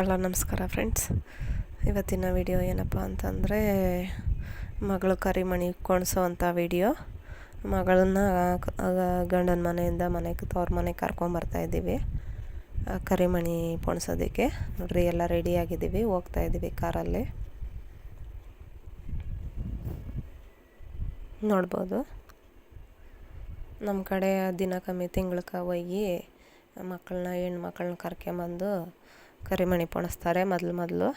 Hello ನಮಸ್ಕಾರ friends ಇವತ್ತಿನ video ಏನಪ್ಪ ಅಂತಂದರೆ, ಮಗಳು ಕರಿಮಣಿ ಕೊಣಿಸೋವಂಥ ವಿಡಿಯೋ ಮಗಳನ್ನ ಗಂಡನ ಮನೆಯಿಂದ ಮನೆಗೆ ತವ್ರ ಮನೆಗೆ ಕರ್ಕೊಂಬರ್ತಾ ಇದ್ದೀವಿ. ಆ ಕರಿಮಣಿ ಪೋಣಿಸೋದಕ್ಕೆ ನೋಡ್ರಿ, ಎಲ್ಲ ರೆಡಿಯಾಗಿದ್ದೀವಿ ಹೋಗ್ತಾ ಇದ್ದೀವಿ ಕಾರಲ್ಲಿ. ನೋಡ್ಬೋದು. ನಮ್ಮ ಕಡೆ ದಿನ ಕಮ್ಮಿ ತಿಂಗ್ಳಕ್ಕೆ ಹೋಗಿ ಮಕ್ಕಳನ್ನ ಹೆಣ್ಣು ಮಕ್ಕಳನ್ನ ಕರ್ಕೊಂಬಂದು ಕರಿಮಣಿ ಪೋಣಿಸ್ತಾರೆ ಮೊದಲು ಮೊದಲು.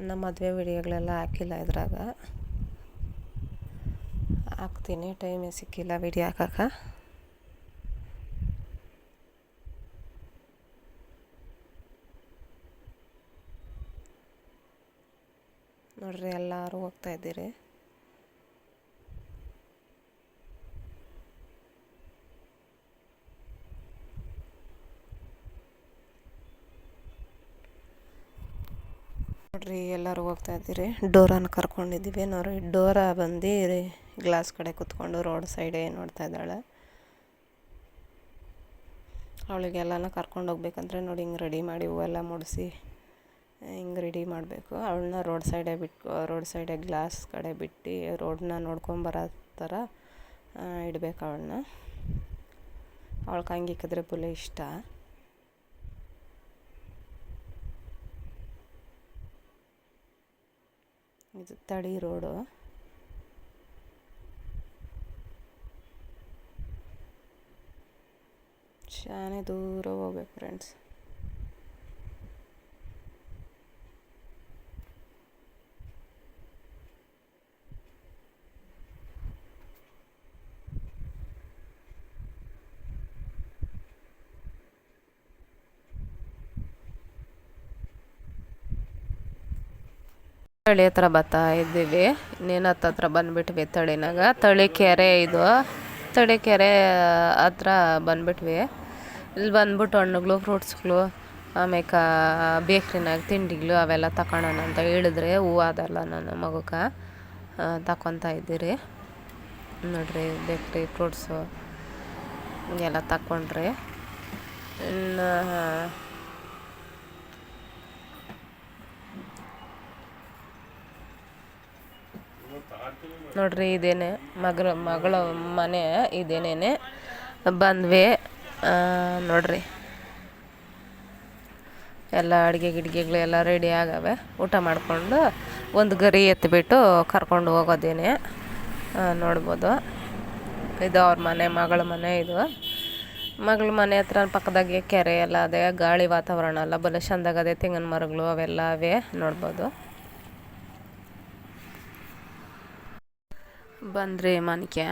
ನಮ್ಮ ಮದುವೆ ವಿಡಿಯೋಗಳೆಲ್ಲ ಹಾಕಿಲ್ಲ ಇದ್ರಾಗ. ಹಾಕ್ತೀನಿ ಟೈಮೇ ಸಿಕ್ಕಿಲ್ಲ ವಿಡಿಯೋ ಹಾಕಕ್ಕೆ. ನೋಡ್ರಿ ಎಲ್ಲರೂ ಹೋಗ್ತಾ ಇದ್ದೀರಿ. ನೋಡ್ರಿ, ಎಲ್ಲರೂ ಹೋಗ್ತಾ ಇದ್ದೀರಿ. ಡೋರನ್ನು ಕರ್ಕೊಂಡಿದ್ದೀವಿ. ನೋಡ್ರಿ, ಡೋರ ಬಂದು ಗ್ಲಾಸ್ ಕಡೆ ಕುತ್ಕೊಂಡು ರೋಡ್ ಸೈಡೇ ನೋಡ್ತಾ ಇದ್ದಾಳೆ. ಅವಳಿಗೆಲ್ಲನ ಕರ್ಕೊಂಡು ಹೋಗ್ಬೇಕಂದ್ರೆ ನೋಡಿ, ಹಿಂಗೆ ರೆಡಿ ಮಾಡಿ ಹೂವೆಲ್ಲ ಮುಡಿಸಿ, ಹಿಂಗೆ ರೆಡಿ ಮಾಡಬೇಕು. ಅವಳನ್ನ ರೋಡ್ ಸೈಡೇ ಬಿಟ್ಟು ರೋಡ್ ಸೈಡೇ ಗ್ಲಾಸ್ ಕಡೆ ಬಿಟ್ಟು ರೋಡನ್ನ ನೋಡ್ಕೊಂಬರೋ ಥರ ಇಡಬೇಕು ಅವಳನ್ನ. ಅವಳಿಗೆ ಕಂಗಿಕ್ಕಿದ್ರೆ ಪುಲೆ ಇಷ್ಟ. ಇದು ತಳಿ ರೋಡು. ಶಾನೆ ದೂರ ಹೋಗ್ಬೇಕು ಫ್ರೆಂಡ್ಸ್ ತಳಿ ಹತ್ರ ಬರ್ತಾ ಇದ್ದೀವಿ. ಇನ್ನೇನು ಹತ್ತತ್ರ ಬಂದ್ಬಿಟ್ವಿ ತಳಿನಾಗ. ತಳಿ ಕೆರೆ ಇದು. ತಳಿ ಕೆರೆ ಹತ್ರ ಬಂದ್ಬಿಟ್ವಿ. ಇಲ್ಲಿ ಬಂದ್ಬಿಟ್ಟು ಹಣ್ಣುಗಳು ಫ್ರೂಟ್ಸ್ಗಳು ಆಮೇಲೆ ಬೇಕ್ರಿನಾಗ ತಿಂಡಿಗಳು ಅವೆಲ್ಲ ತಗೊಳೋಣ ಅಂತ ಹೇಳಿದ್ರೆ ಹೂವು ಅದಲ್ಲ ನನ್ನ ಮಗುಕ ತಗೊತಾ ಇದ್ದೀರಿ. ನೋಡ್ರಿ ಬೇಕ್ರಿ ಫ್ರೂಟ್ಸು ಎಲ್ಲ ತಗೊಂಡ್ರಿ ಇನ್ನು ನೋಡ್ರಿ, ಇದೇನೆ ಮಗಳ ಮಗಳ ಮನೆ, ಇದೇನೇನೆ ಬಂದ್ವಿ. ನೋಡ್ರಿ. ಎಲ್ಲ ಅಡುಗೆ ಗಿಡಿಗೆಗಳು ಎಲ್ಲ ರೆಡಿ ಆಗವೆ. ಊಟ ಮಾಡಿಕೊಂಡು ಒಂದು ಗರಿ ಎತ್ತಿಬಿಟ್ಟು ಕರ್ಕೊಂಡು ಹೋಗೋದೇನೆ. ನೋಡ್ಬೋದು. ಇದು ಅವ್ರ ಮನೆ, ಮಗಳ ಮನೆ ಇದು. ಮಗಳ ಮನೆ ಹತ್ರ ಪಕ್ಕದಾಗೆ ಕೆರೆ ಎಲ್ಲ ಅದೇ. ಗಾಳಿ ವಾತಾವರಣ ಎಲ್ಲ, ಬಲ ಚಂದಾಗದೆ ತೆಂಗಿನ ಮರಗಳು ಅವೆಲ್ಲ ಅವೇ. ನೋಡ್ಬೋದು. ಬಂದ್ರಿ ಮನಕ್ಕೆ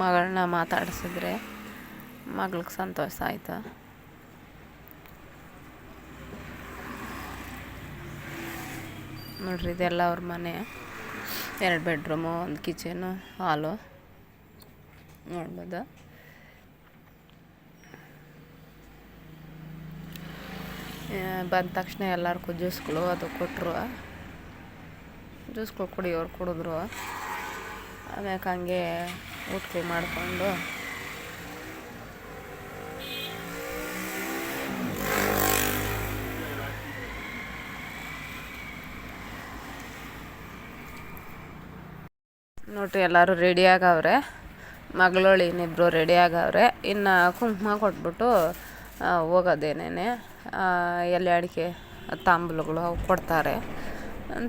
ಮಗಳನ್ನ ಮಾತಾಡಿಸಿದ್ರೆ ಮಗ್ಳಿಗೆ ಸಂತೋಷ ಆಯಿತು. ನೋಡ್ರಿ ಇದೆಲ್ಲ ಅವ್ರ ಮನೆ. ಎರಡು ಬೆಡ್ರೂಮು, ಒಂದು ಕಿಚನು, ಹಾಲು. ನೋಡ್ಬೋದು. ಬಂದ ತಕ್ಷಣ ಎಲ್ಲರಿಗೂ ಜ್ಯೂಸ್ಗಳು ಅದು ಕೊಟ್ಟರು ಜ್ಯೂಸ್ಗಳು ಅವ್ರು ಕುಡಿದ್ರು. ಆಮ್ಯಾಕೆ ಹಂಗೆ ಊಟಕ್ಕೆ ಮಾಡಿಕೊಂಡು. ನೋಡ್ರಿ, ಎಲ್ಲರೂ ರೆಡಿ ಆಗವ್ರೆ. ಮಗಳೊಳಿ ಇನ್ನಿಬ್ರು ರೆಡಿ ಆಗವ್ರೆ. ಇನ್ನು ಕುಂಕುಮ ಕೊಟ್ಬಿಟ್ಟು ಹೋಗೋದೇನೇನೆ. ಎಲೆ ಅಡಿಕೆ, ತಾಂಬೂಲಗಳು ಅವು ಕೊಡ್ತಾರೆ.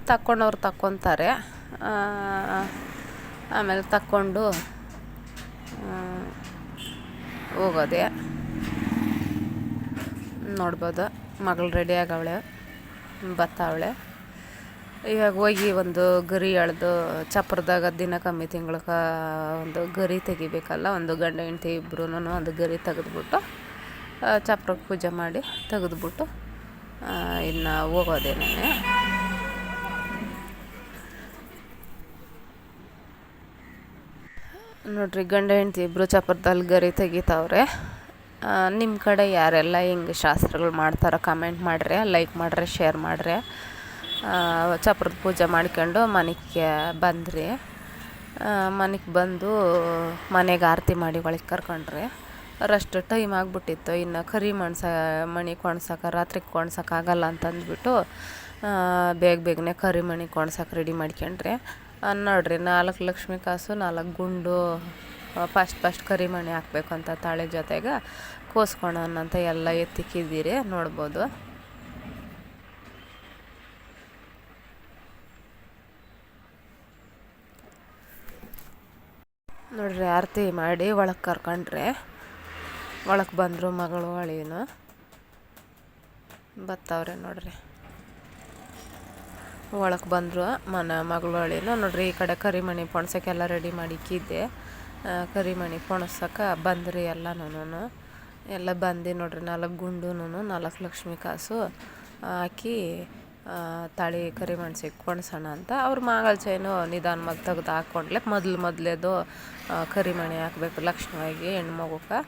ತಕ್ಕೊಂಡವ್ರು ತಕ್ಕೊತಾರೆ. ಆಮೇಲೆ ತಕ್ಕೊಂಡು ಹೋಗೋದೆ. ನೋಡ್ಬೋದು, ಮಗಳು ರೆಡಿ ಆಗವಳೆ, ಬತ್ತಾವಳೆ. ಇವಾಗ ಹೋಗಿ ಒಂದು ಗರಿ ಎಳೆದು, ಚಪ್ರದಾಗ ದಿನ ಕಮ್ಮಿ ತಿಂಗ್ಳಕ್ಕೆ ಒಂದು ಗರಿ ತೆಗಿಬೇಕಲ್ಲ, ಒಂದು ಗಂಡ ಹೆಂಡ್ತಿ ಇಬ್ಬರೂ ಒಂದು ಗರಿ ತೆಗೆದುಬಿಟ್ಟು ಚಪ್ರಕ್ಕೆ ಪೂಜೆ ಮಾಡಿ ತೆಗೆದುಬಿಟ್ಟು ಇನ್ನು ಹೋಗೋದೇನೆ ನೋಡ್ರಿ, ಗಂಡ ಹೆಂಡ್ತಿ ಇಬ್ಬರು ಚಪ್ಪರದಲ್ಲಿ ಗರಿ ತೆಗಿತಾವ್ರೆ. ನಿಮ್ಮ ಕಡೆ ಯಾರೆಲ್ಲ ಹಿಂಗೆ ಶಾಸ್ತ್ರಗಳು ಮಾಡ್ತಾರೆ ಕಮೆಂಟ್ ಮಾಡ್ರೆ ಲೈಕ್ ಮಾಡ್ರೆ ಶೇರ್ ಮಾಡ್ರೆ. ಚಪ್ರದ ಪೂಜೆ ಮಾಡ್ಕೊಂಡು ಮನೆಗೆ ಬಂದ್ರಿ. ಮನೆಗೆ ಬಂದು ಮನೆಗೆ ಆರತಿ ಮಾಡಿ ಒಳಗೆ ಕರ್ಕೊಂಡ್ರಿ. ರಷ್ಟು ಟೈಮ್ ಆಗಿಬಿಟ್ಟಿತ್ತು. ಇನ್ನು ಕರಿ ಮಣ್ಸ, ಮಣಿ ಕೊಣ್ಸಕ್ಕೆ ರಾತ್ರಿ ಕೊಣ್ಸಕ್ಕಾಗಲ್ಲ ಅಂತಂದ್ಬಿಟ್ಟು ಬೇಗ ಬೇಗನೆ ಕರಿ ಮಣಿ ಕೊಣ್ಸಕ್ಕೆ ರೆಡಿ ಮಾಡ್ಕೊಂಡ್ರೆ. ನೋಡ್ರಿ, ನಾಲ್ಕು ಲಕ್ಷ್ಮಿ ಕಾಸು, ನಾಲ್ಕು ಗುಂಡು ಫಸ್ಟ್ ಫಸ್ಟ್ ಕರಿಮಣಿ ಹಾಕ್ಬೇಕು ಅಂತ ತಾಳೆ ಜೊತೆಗೆ ಅಂತ ಎಲ್ಲ ಎತ್ತಿಕ್ಕಿದ್ದೀರಿ, ನೋಡ್ಬೋದು. ನೋಡ್ರಿ, ಆರತಿ ಮಾಡಿ ಒಳಗೆ ಕರ್ಕೊಂಡ್ರೆ, ಒಳಗೆ ಬಂದರು ಮಗಳು ಅಳಿನು. ಬತ್ತವ್ರೆ ನೋಡ್ರಿ. ಒಳಗೆ ಬಂದರು ಮನ ಮಗಳು ಅಳಿನು. ನೋಡ್ರಿ, ಈ ಕಡೆ ಕರಿಮಣಿ ಪೋಣಸಕ್ಕೆಲ್ಲ ರೆಡಿ ಮಾಡಿ ಇಕ್ಕಿದ್ದೆ ಕರಿಮಣಿ ಪೊಣಸಕ್ಕೆ ಬಂದ್ರಿ ನಾನು ಎಲ್ಲ ಬಂದು ನೋಡ್ರಿ, ನಾಲ್ಕು ಗುಂಡುನು ನಾಲ್ಕು ಲಕ್ಷ್ಮಿ ಕಾಸು ಹಾಕಿ ತಾಳಿ ತಾಳಿ ಕರಿಮಣ್ಸಿಗೆ ಕೊಣ್ಸೋಣ ಅಂತ ಅವ್ರ ಮಾಗಲ್ ಚೈನು ನಿಧಾನವಾಗಿ ತೆಗೆದು ಹಾಕ್ಕೊಂಡ್ಲೆ ಮೊದಲು ಮೊದಲೇದು ಕರಿಮಣಿ ಹಾಕಬೇಕು ಲಕ್ಷ್ಮಿಯಾಗಿ ಹೆಣ್ಮಗುಗೆ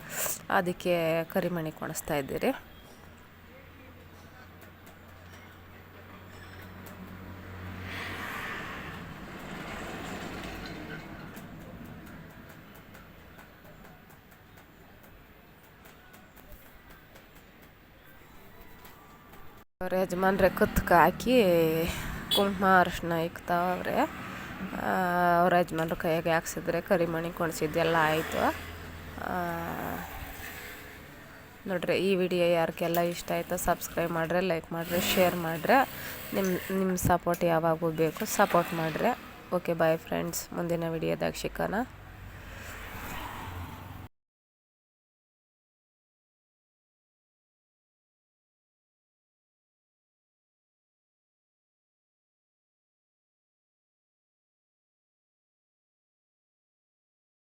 ಅದಕ್ಕೆ ಕರಿಮಣಿ ಕೊಣಿಸ್ತಾ ಇದ್ದೀರಿ. ಅವ್ರ ಯಜಮಾನ್ರೆ ಕತ್ಕ ಹಾಕಿ ಕುಂಕುಮ ಅರಿಶಿನ ಇಕ್ತಾವ್ರೆ ಅವ್ರ. ಯಜಮಾನ್ರ ಕೈಯಾಗೆ ಹಾಕ್ಸಿದ್ರೆ ಕರಿಮಣಿ ಕೊಣಿಸಿದ್ದೆಲ್ಲ ಆಯಿತು. ನೋಡ್ರಿ, ಈ ವಿಡಿಯೋ ಯಾರಿಗೆಲ್ಲ ಇಷ್ಟ ಆಯಿತು ಸಬ್ಸ್ಕ್ರೈಬ್ ಮಾಡ್ರೆ, ಲೈಕ್ ಮಾಡ್ರೆ, ಶೇರ್ ಮಾಡ್ರೆ ನಿಮ್ಮ ನಿಮ್ಮ ಸಪೋರ್ಟ್ ಯಾವಾಗೂ ಬೇಕು ಸಪೋರ್ಟ್ ಮಾಡ್ರೆ. ಓಕೆ, ಬಾಯ್ ಫ್ರೆಂಡ್ಸ್, ಮುಂದಿನ ವಿಡಿಯೋದಾಗ ಸಿಕ್ಕನ